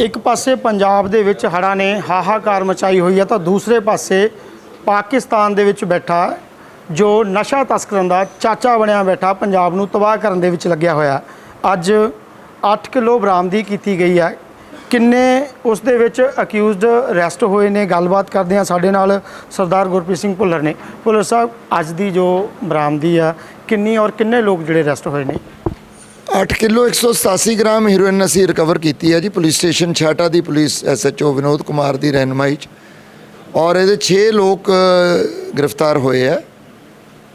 ਇੱਕ ਪਾਸੇ ਪੰਜਾਬ ਦੇ ਵਿੱਚ ਹੜ੍ਹਾਂ ਨੇ ਹਾਹਾਕਾਰ ਮਚਾਈ ਹੋਈ ਹੈ ਤਾਂ ਦੂਸਰੇ ਪਾਸੇ ਪਾਕਿਸਤਾਨ ਦੇ ਵਿੱਚ ਬੈਠਾ ਜੋ ਨਸ਼ਾ ਤਸਕਰਾਂ ਦਾ ਚਾਚਾ ਬਣਿਆ ਬੈਠਾ ਪੰਜਾਬ ਨੂੰ ਤਬਾਹ ਕਰਨ ਦੇ ਵਿੱਚ ਲੱਗਿਆ ਹੋਇਆ। ਅੱਜ 8 ਕਿਲੋ ਬਰਾਮਦੀ ਕੀਤੀ ਗਈ ਹੈ। ਕਿੰਨੇ ਉਸ ਦੇ ਵਿੱਚ ਅਕਿਊਜ਼ਡ ਅਰੈਸਟ ਹੋਏ ਨੇ? ਗੱਲਬਾਤ ਕਰਦੇ ਆ ਸਾਡੇ ਨਾਲ ਸਰਦਾਰ ਗੁਰਪ੍ਰੀਤ ਸਿੰਘ ਭੁੱਲਰ ਨੇ। ਭੁੱਲਰ ਸਾਹਿਬ, ਅੱਜ ਦੀ ਜੋ ਬਰਾਮਦੀ ਆ ਕਿੰਨੀ ਔਰ ਕਿੰਨੇ ਲੋਕ ਜਿਹੜੇ ਅਰੈਸਟ ਹੋਏ ਨੇ? 8 ਕਿਲੋ 187 ਗ੍ਰਾਮ ਹੀਰੋਇਨ ਅਸੀਂ ਰਿਕਵਰ ਕੀਤੀ ਹੈ ਜੀ। ਪੁਲਿਸ ਸਟੇਸ਼ਨ ਛਾਟਾ ਦੀ ਪੁਲਿਸ ਐਸਐਚਓ ਵਿਨੋਦ ਕੁਮਾਰ ਦੀ ਰਹਿਨਮਾਈ 'ਚ। ਔਰ ਇਹਦੇ 6 ਲੋਕ ਗ੍ਰਿਫਤਾਰ ਹੋਏ ਆ।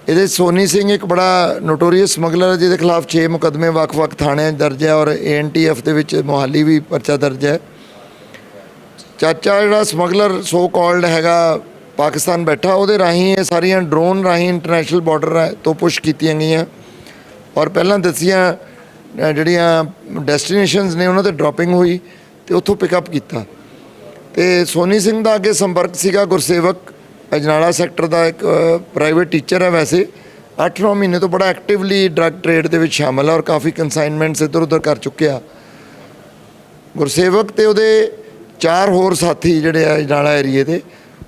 ਇਹਦੇ ਸੋਨੀ ਸਿੰਘ ਇੱਕ ਬੜਾ ਨੋਟੋਰੀਅਸ ਸਮਗਲਰ ਹੈ, ਜਿਹਦੇ ਖਿਲਾਫ 6 ਮੁਕੱਦਮੇ ਵੱਖ-ਵੱਖ ਥਾਣਿਆਂ 'ਚ ਦਰਜ ਹੈ ਔਰ ਏਐਨਟੀਐਫ ਦੇ ਵਿੱਚ ਮੋਹਾਲੀ ਵੀ ਪਰਚਾ ਦਰਜ ਹੈ। ਚਾਚਾ ਜਿਹੜਾ ਸਮਗਲਰ ਸੋ ਕਾਲਡ ਹੈਗਾ, ਪਾਕਿਸਤਾਨ ਬੈਠਾ, ਉਹਦੇ ਰਾਹੀਂ ਇਹ ਸਾਰੀਆਂ ਡਰੋਨ ਰਾਹੀਂ ਇੰਟਰਨੈਸ਼ਨਲ ਬਾਰਡਰ ਤੋਂ ਪੁਸ਼ ਕੀਤੀਆਂ ਗਈਆਂ। ਔਰ ਪਹਿਲਾਂ ਦੱਸੀਆਂ ਅ, ਜਿਹੜੀਆਂ ਡੈਸਟੀਨੇਸ਼ਨਸ ਨੇ ਉਹਨਾਂ ਤੇ ਡ੍ਰੌਪਿੰਗ ਹੋਈ ਤੇ ਉੱਥੋਂ ਪਿਕਅਪ ਕੀਤਾ। ਤੇ ਸੋਨੀ ਸਿੰਘ ਦਾ ਅੱਗੇ ਸੰਪਰਕ ਸੀਗਾ ਗੁਰਸੇਵਕ ਅਜਨਾਲਾ ਸੈਕਟਰ ਦਾ ਇੱਕ ਪ੍ਰਾਈਵੇਟ ਟੀਚਰ ਹੈ ਵੈਸੇ। 8-9 ਮਹੀਨੇ ਤੋਂ ਬੜਾ ਐਕਟਿਵਲੀ ਡਰੱਗ ਟ੍ਰੇਡ ਦੇ ਵਿੱਚ ਸ਼ਾਮਲ ਹੈ ਔਰ ਕਾਫੀ ਕਨਸਾਈਨਮੈਂਟਸ ਇੱਧਰ ਉੱਧਰ ਕਰ ਚੁੱਕਿਆ। ਗੁਰਸੇਵਕ ਤੇ ਉਹਦੇ ਚਾਰ ਹੋਰ ਸਾਥੀ ਜਿਹੜੇ ਆ ਅਜਨਾਲਾ ਏਰੀਏ ਦੇ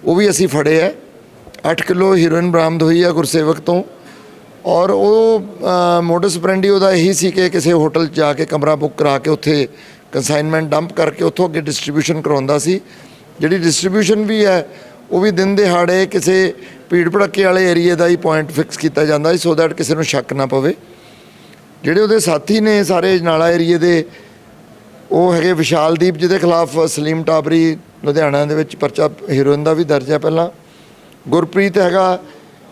ਉਹ ਵੀ ਅਸੀਂ ਫੜੇ ਆ। 8 ਕਿਲੋ ਹੀਰੋਇਨ ਬਰਾਮਦ ਹੋਈ ਆ ਗੁਰਸੇਵਕ ਤੋਂ। ਔਰ ਉਹ ਮੋਡਸ ਪ੍ਰੈਂਡੀ ਉਹਦਾ ਇਹੀ ਸੀ ਕਿ ਕਿਸੇ ਹੋਟਲ 'ਚ ਜਾ ਕੇ ਕਮਰਾ ਬੁੱਕ ਕਰਾ ਕੇ ਉੱਥੇ ਕੰਸਾਈਨਮੈਂਟ ਡੰਪ ਕਰਕੇ ਉੱਥੋਂ ਅੱਗੇ ਡਿਸਟ੍ਰੀਬਿਊਸ਼ਨ ਕਰਾਉਂਦਾ ਸੀ। ਜਿਹੜੀ ਡਿਸਟ੍ਰੀਬਿਊਸ਼ਨ ਵੀ ਹੈ, ਉਹ ਵੀ ਦਿਨ ਦਿਹਾੜੇ ਕਿਸੇ ਭੀੜ ਭੜੱਕੇ ਵਾਲੇ ਏਰੀਏ ਦਾ ਹੀ ਪੁਆਇੰਟ ਫਿਕਸ ਕੀਤਾ ਜਾਂਦਾ ਸੀ ਸੋ ਦੈਟ ਕਿਸੇ ਨੂੰ ਸ਼ੱਕ ਨਾ ਪਵੇ। ਜਿਹੜੇ ਉਹਦੇ ਸਾਥੀ ਨੇ ਸਾਰੇ ਨਾਲਾ ਏਰੀਏ ਦੇ, ਉਹ ਹੈਗੇ ਵਿਸ਼ਾਲਦੀਪ ਜਿਹਦੇ ਖਿਲਾਫ ਸਲੀਮ ਟਾਬਰੀ ਲੁਧਿਆਣਾ ਦੇ ਵਿੱਚ ਪਰਚਾ ਹੀਰੋਇਨ ਦਾ ਵੀ ਦਰਜ ਹੈ ਪਹਿਲਾਂ। ਗੁਰਪ੍ਰੀਤ ਹੈਗਾ,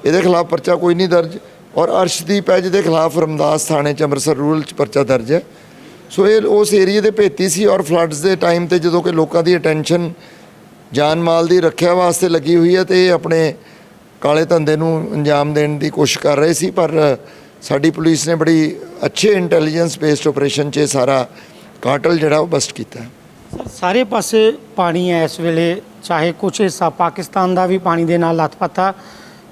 ਇਹਦੇ ਖਿਲਾਫ ਪਰਚਾ ਕੋਈ ਨਹੀਂ ਦਰਜ। ਔਰ ਅਰਸ਼ਦੀਪ ਹੈ ਜਿਹਦੇ ਖਿਲਾਫ ਰਮਦਾਸ ਥਾਣੇ ਚ ਅੰਮ੍ਰਿਤਸਰ ਰੂਰਲ ਚ ਪਰਚਾ ਦਰਜ ਹੈ। ਸੋ ਇਹ ਉਸ ਏਰੀਏ ਦੇ ਭੇਤੀ ਸੀ ਔਰ ਫਲੱਡਸ ਦੇ ਟਾਈਮ ਤੇ ਜਦੋਂ ਕਿ ਲੋਕਾਂ ਦੀ ਅਟੈਂਸ਼ਨ ਜਾਨ ਮਾਲ ਦੀ ਰੱਖਿਆ ਵਾਸਤੇ ਲੱਗੀ ਹੋਈ ਹੈ ਤੇ ਇਹ ਆਪਣੇ ਕਾਲੇ ਧੰਦੇ ਨੂੰ ਅੰਜਾਮ ਦੇਣ ਦੀ ਕੋਸ਼ਿਸ਼ ਕਰ ਰਹੇ ਸੀ, ਪਰ ਸਾਡੀ ਪੁਲਿਸ ਨੇ ਬੜੀ ਅੱਛੇ ਇੰਟੈਲੀਜੈਂਸ ਬੇਸਡ ਆਪਰੇਸ਼ਨ 'ਚ ਇਹ ਸਾਰਾ ਕਾਟਲ ਜਿਹੜਾ ਉਹ ਬਸਟ ਕੀਤਾ। ਸਾਰੇ ਪਾਸੇ ਪਾਣੀ ਹੈ ਇਸ ਵੇਲੇ, ਚਾਹੇ ਕੁਝ ਹਿੱਸਾ ਪਾਕਿਸਤਾਨ ਦਾ ਵੀ ਪਾਣੀ ਦੇ ਨਾਲ ਲੱਥਪੱਥਾ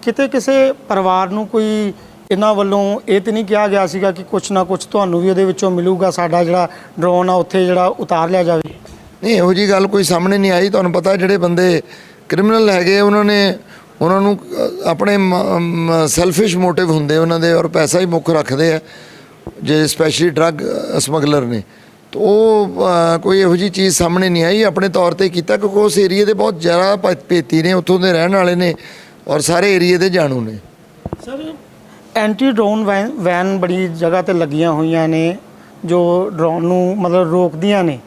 ਕਿਤੇ ਕਿਸੇ ਪਰਿਵਾਰ ਨੂੰ ਕੋਈ ਇਹਨਾਂ ਵੱਲੋਂ ਇਹ ਤੇ ਨਹੀਂ ਕਿਹਾ ਗਿਆ ਸੀਗਾ ਕਿ ਕੁਝ ਨਾ ਕੁਝ ਤੁਹਾਨੂੰ ਵੀ ਉਹਦੇ ਵਿੱਚੋਂ ਮਿਲੂਗਾ ਸਾਡਾ ਜਿਹੜਾ ਡਰੋਨ ਆ ਉੱਥੇ ਜਿਹੜਾ ਉਤਾਰ ਲਿਆ ਜਾਵੇ। ਨਹੀਂ ਇਹੋ ਜੀ ਗੱਲ ਕੋਈ ਸਾਹਮਣੇ ਨਹੀਂ ਆਈ। ਤੁਹਾਨੂੰ ਪਤਾ ਜਿਹੜੇ ਬੰਦੇ ਕ੍ਰਿਮੀਨਲ ਹੈਗੇ ਉਹਨਾਂ ਨੇ ਉਹਨਾਂ ਨੂੰ ਆਪਣੇ ਸੈਲਫਿਸ਼ ਮੋਟਿਵ ਹੁੰਦੇ ਉਹਨਾਂ ਦੇ ਔਰ ਪੈਸਾ ਹੀ ਮੁੱਖ ਰੱਖਦੇ ਆ ਜੇ ਸਪੈਸ਼ਲੀ ਡਰੱਗ ਸਮਗਲਰ ਨੇ। ਤਾਂ ਉਹ ਕੋਈ ਇਹੋ ਜੀ ਚੀਜ਼ ਸਾਹਮਣੇ ਨਹੀਂ ਆਈ। ਆਪਣੇ ਤੌਰ ਤੇ ਕੀਤਾ ਕਿਉਂਕਿ ਉਸ ਏਰੀਏ ਦੇ ਬਹੁਤ ਜ਼ਿਆਦਾ ਭ- ਭੇਤੀ ਨੇ ਉੱਥੋਂ ਦੇ ਰਹਿਣ ਵਾਲੇ ਨੇ ਔਰ ਸਾਰੇ ਏਰੀਏ ਦੇ ਜਾਣੂ ਨੇ। Sir anti drone van van ਬੜੀ ਜਗ੍ਹਾ ਤੇ ਲੱਗੀਆਂ ਹੋਈਆਂ ਨੇ, ਜੋ ਡਰੋਨ ਨੂੰ ਮਤਲਬ ਰੋਕਦੀਆਂ ਨੇ।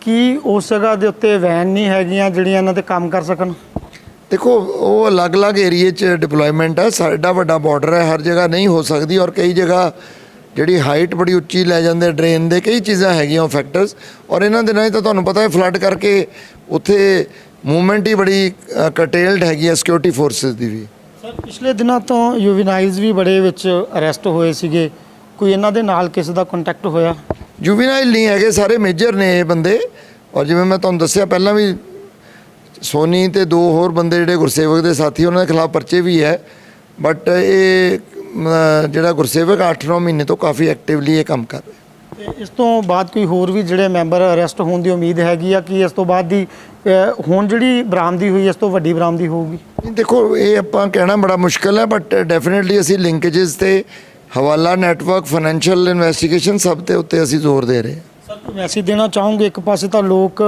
ਕੀ ਉਸ ਜਗ੍ਹਾ ਦੇ ਉੱਤੇ ਵੈਨ ਨਹੀਂ ਹੈਗੀਆਂ ਜਿਹੜੀਆਂ ਇਹਨਾਂ ਤੇ ਕੰਮ ਕਰ ਸਕਣ? ਦੇਖੋ, ਉਹ ਅਲੱਗ-ਅਲੱਗ ਏਰੀਏ 'ਚ ਡਿਪਲੋਇਮੈਂਟ ਹੈ, ਸਾਡਾ ਵੱਡਾ ਬਾਰਡਰ ਹੈ, ਹਰ ਜਗ੍ਹਾ ਨਹੀਂ ਹੋ ਸਕਦੀ ਔਰ ਕਈ ਜਗ੍ਹਾ ਜਿਹੜੀ ਹਾਈਟ ਬੜੀ ਉੱਚੀ ਲੈ ਜਾਂਦੇ ਡਰੇਨ ਦੇ ਕਈ ਚੀਜ਼ਾਂ ਹੈਗੀਆਂ ਉਹ ਫੈਕਟਰਸ ਔਰ ਇਹਨਾਂ ਦੇ ਨਾਲ ਤਾਂ ਤੁਹਾਨੂੰ ਪਤਾ ਹੈ ਫਲੱਡ ਕਰਕੇ ਉੱਥੇ ਮੂਵਮੈਂਟ ਹੀ ਬੜੀ ਕਟੇਲਡ ਹੈਗੀ ਹੈ ਸਿਕਿਉਰਿਟੀ ਫੋਰਸਸ ਦੀ ਵੀ। ਸਰ ਪਿਛਲੇ ਦਿਨਾਂ ਤੋਂ ਯੂਵੀਨਾਈਲਸ ਵੀ ਬੜੇ ਵਿੱਚ ਅਰੈਸਟ ਹੋਏ ਸੀਗੇ। ਕੋਈ ਇਹਨਾਂ ਦੇ ਨਾਲ ਕਿਸੇ ਦਾ ਕੰਟੈਕਟ ਹੋਇਆ? ਜੁਵੀਨਾਈਲ ਨਹੀਂ ਹੈਗੇ ਸਾਰੇ ਮੇਜਰ ਨੇ ਇਹ ਬੰਦੇ। ਔਰ ਜਿਵੇਂ ਮੈਂ ਤੁਹਾਨੂੰ ਦੱਸਿਆ ਪਹਿਲਾਂ ਵੀ ਸੋਨੀ ਤੇ ਦੋ ਹੋਰ ਬੰਦੇ ਜਿਹੜੇ ਗੁਰਸੇਵਕ ਦੇ ਸਾਥੀ ਉਹਨਾਂ ਦੇ ਖਿਲਾਫ ਪਰਚੇ ਵੀ ਹੈ। ਬਟ ਇਹ ਜਿਹੜਾ ਗੁਰਸੇਵਕ 8-9 ਮਹੀਨੇ ਤੋਂ ਕਾਫੀ ਐਕਟਿਵਲੀ ਇਹ ਕੰਮ ਕਰ ਰਿਹਾ। ਤੇ ਇਸ ਤੋਂ ਬਾਅਦ ਕੋਈ ਹੋਰ ਵੀ ਜਿਹੜੇ ਮੈਂਬਰ ਅਰੈਸਟ ਹੋਣ ਦੀ ਉਮੀਦ ਹੈਗੀ ਆ ਕਿ ਇਸ ਤੋਂ ਬਾਅਦ ਦੀ ਹੁਣ ਜਿਹੜੀ ਬਰਾਮਦੀ ਹੋਈ ਇਸ ਤੋਂ ਵੱਡੀ ਬਰਾਮਦੀ ਹੋਊਗੀ। ਦੇਖੋ ਇਹ ਆਪਾਂ ਕਹਿਣਾ ਬੜਾ ਮੁਸ਼ਕਲ ਹੈ ਬਟ ਡੈਫੀਨਿਟਲੀ ਅਸੀਂ ਲਿੰਕੇजेस ਤੇ ਹਵਾਲਾ ਨੈਟਵਰਕ ਫਾਈਨੈਂਸ਼ੀਅਲ ਇਨਵੈਸਟੀਗੇਸ਼ਨ ਸਭ ਤੇ ਉੱਤੇ ਅਸੀਂ ਜ਼ੋਰ ਦੇ ਰਹੇ ਸਰ ਕੋਈ ਮੈਸੇਜ ਦੇਣਾ ਚਾਹੋਗੇ? ਇੱਕ ਪਾਸੇ ਤਾਂ ਲੋਕ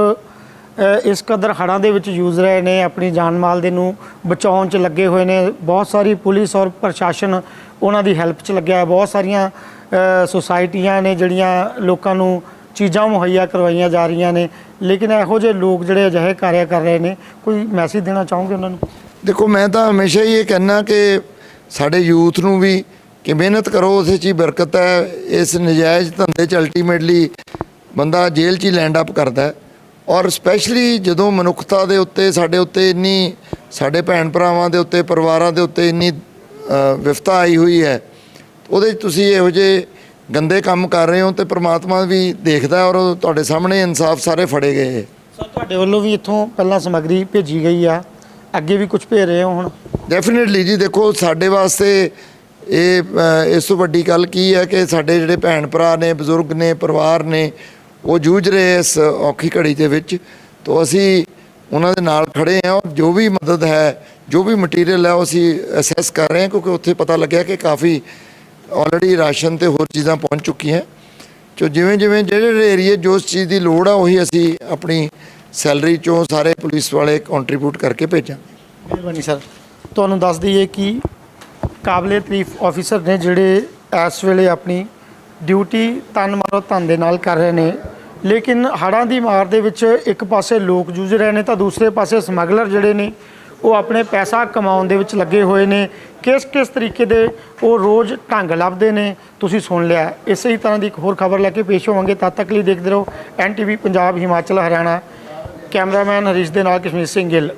ਇਸ ਕਦਰ ਹੜ੍ਹਾਂ ਦੇ ਵਿੱਚ ਯੂਜ਼ ਰਹੇ ਨੇ ਆਪਣੀ ਜਾਨ ਮਾਲ ਦੇ ਨੂੰ ਬਚਾਉਣ 'ਚ ਲੱਗੇ ਹੋਏ ਨੇ। ਬਹੁਤ ਸਾਰੀ ਪੁਲਿਸ ਔਰ ਪ੍ਰਸ਼ਾਸਨ ਉਹਨਾਂ ਦੀ ਹੈਲਪ 'ਚ ਲੱਗਿਆ। ਬਹੁਤ ਸਾਰੀਆਂ ਸੁਸਾਇਟੀਆਂ ਨੇ ਜਿਹੜੀਆਂ ਲੋਕਾਂ ਨੂੰ ਚੀਜ਼ਾਂ ਮੁਹੱਈਆ ਕਰਵਾਈਆਂ ਜਾ ਰਹੀਆਂ ਨੇ। ਲੇਕਿਨ ਇਹੋ ਜਿਹੇ ਲੋਕ ਜਿਹੜੇ ਅਜਿਹੇ ਕਾਰਿਆ ਕਰ ਰਹੇ ਨੇ ਕੋਈ ਮੈਸੇਜ ਦੇਣਾ ਚਾਹੋਗੇ ਉਹਨਾਂ ਨੂੰ? ਦੇਖੋ ਮੈਂ ਤਾਂ ਹਮੇਸ਼ਾ ਹੀ ਇਹ ਕਹਿਣਾ ਕਿ ਸਾਡੇ ਯੂਥ ਨੂੰ ਵੀ ਕਿ ਮਿਹਨਤ ਕਰੋ ਉਸੇ 'ਚ ਹੀ ਬਰਕਤ ਹੈ। ਇਸ ਨਜਾਇਜ਼ ਧੰਦੇ 'ਚ ਅਲਟੀਮੇਟਲੀ ਬੰਦਾ ਜੇਲ੍ਹ 'ਚ ਹੀ ਲੈਂਡ ਅਪ ਕਰਦਾ ਹੈ। ਔਰ ਸਪੈਸ਼ਲੀ ਜਦੋਂ ਮਨੁੱਖਤਾ ਦੇ ਉੱਤੇ ਸਾਡੇ ਉੱਤੇ ਇੰਨੀ ਸਾਡੇ ਭੈਣ ਭਰਾਵਾਂ ਦੇ ਉੱਤੇ ਪਰਿਵਾਰਾਂ ਦੇ ਉੱਤੇ ਇੰਨੀ ਅ, ਵਿਫਤਾ ਆਈ ਹੋਈ ਹੈ ਉਹਦੇ 'ਚ ਤੁਸੀਂ ਇਹੋ ਜਿਹੇ ਗੰਦੇ ਕੰਮ ਕਰ ਰਹੇ ਹੋ ਤੇ ਪ੍ਰਮਾਤਮਾ ਵੀ ਦੇਖਦਾ ਔਰ ਤੁਹਾਡੇ ਸਾਹਮਣੇ ਇਨਸਾਫ ਸਾਰੇ ਫੜੇ ਗਏ। ਸਰ ਤੁਹਾਡੇ ਵੱਲੋਂ ਵੀ ਇੱਥੋਂ ਪਹਿਲਾਂ ਸਮੱਗਰੀ ਭੇਜੀ ਗਈ ਆ। ਅੱਗੇ ਵੀ ਕੁਝ ਭੇਜ ਰਹੇ ਹੋ ਹੁਣ? ਡੈਫੀਨਿਟਲੀ ਜੀ ਦੇਖੋ ਸਾਡੇ ਵਾਸਤੇ ਇਹ ਅ, ਇਸ ਤੋਂ ਵੱਡੀ ਗੱਲ ਕੀ ਹੈ ਕਿ ਸਾਡੇ ਜਿਹੜੇ ਭੈਣ ਭਰਾ ਨੇ ਬਜ਼ੁਰਗ ਨੇ ਪਰਿਵਾਰ ਨੇ ਉਹ ਜੂਝ ਰਹੇ ਇਸ ਔਖੀ ਘੜੀ ਦੇ ਵਿੱਚ। ਤੋਂ ਅਸੀਂ ਉਹਨਾਂ ਦੇ ਨਾਲ ਖੜੇ ਹਾਂ ਔਰ ਜੋ ਵੀ ਮਦਦ ਹੈ ਜੋ ਵੀ ਮਟੀਰੀਅਲ ਹੈ ਉਹ ਅਸੀਂ ਅਸੈਸ ਕਰ ਰਹੇ ਹਾਂ ਕਿਉਂਕਿ ਉੱਥੇ ਪਤਾ ਲੱਗਿਆ ਕਿ ਕਾਫੀ ਆਲਰੇਡੀ ਰਾਸ਼ਨ ਤੇ ਹੋਰ ਚੀਜ਼ਾਂ ਪਹੁੰਚ ਚੁੱਕੀਆਂ। ਜੋ ਜਿਵੇਂ ਜਿਵੇਂ ਜਿਹੜੇ ਏਰੀਏ ਜੋ ਉਸ ਚੀਜ਼ ਦੀ ਲੋੜ ਆ, ਉਹੀ ਅਸੀਂ ਆਪਣੀ ਸੈਲਰੀ ਚੋਂ ਸਾਰੇ ਪੁਲਿਸ ਵਾਲੇ ਕੰਟਰੀਬਿਊਟ ਕਰਕੇ ਭੇਜਾਂਗੇ ਮਿਹਰਬਾਨੀ ਸਰ। ਤੁਹਾਨੂੰ ਦੱਸ ਦਈਏ ਕਿ ਕਾਬਲੇ ਤਾਰੀਫ ਆਫੀਸਰ ਨੇ ਜਿਹੜੇ ਇਸ ਵੇਲੇ ਆਪਣੀ ਡਿਊਟੀ ਤਨ ਮਾਰੋ ਤਨ ਦੇ ਨਾਲ ਕਰ ਰਹੇ ਨੇ, ਲੇਕਿਨ ਹੜ੍ਹਾਂ ਦੀ ਮਾਰ ਦੇ ਵਿੱਚ ਇੱਕ ਪਾਸੇ ਲੋਕ ਜੂਝ ਰਹੇ ਨੇ ਤਾਂ ਦੂਸਰੇ ਪਾਸੇ ਸਮਗਲਰ ਜਿਹੜੇ ਨੇ ਉਹ ਆਪਣੇ ਪੈਸਾ ਕਮਾਉਣ ਦੇ ਵਿੱਚ ਲੱਗੇ ਹੋਏ ਨੇ। ਕਿਸ ਕਿਸ ਤਰੀਕੇ ਦੇ ਉਹ ਰੋਜ਼ ਢੰਗ ਲੱਭਦੇ ਨੇ, ਤੁਸੀਂ ਸੁਣ ਲਿਆ। ਇਸੇ ਹੀ ਤਰ੍ਹਾਂ ਦੀ ਇੱਕ ਹੋਰ ਖਬਰ ਲੈ ਕੇ ਪੇਸ਼ ਹੋਵਾਂਗੇ। ਤਦ ਤੱਕ ਲਈ ਦੇਖਦੇ ਰਹੋ ਐਨਟੀਵੀ ਪੰਜਾਬ, ਹਿਮਾਚਲ, ਹਰਿਆਣਾ। ਕੈਮਰਾਮੈਨ ਹਰੀਸ਼ ਦੇ ਨਾਲ ਕਸ਼ਮੀਰ ਸਿੰਘ ਗਿੱਲ।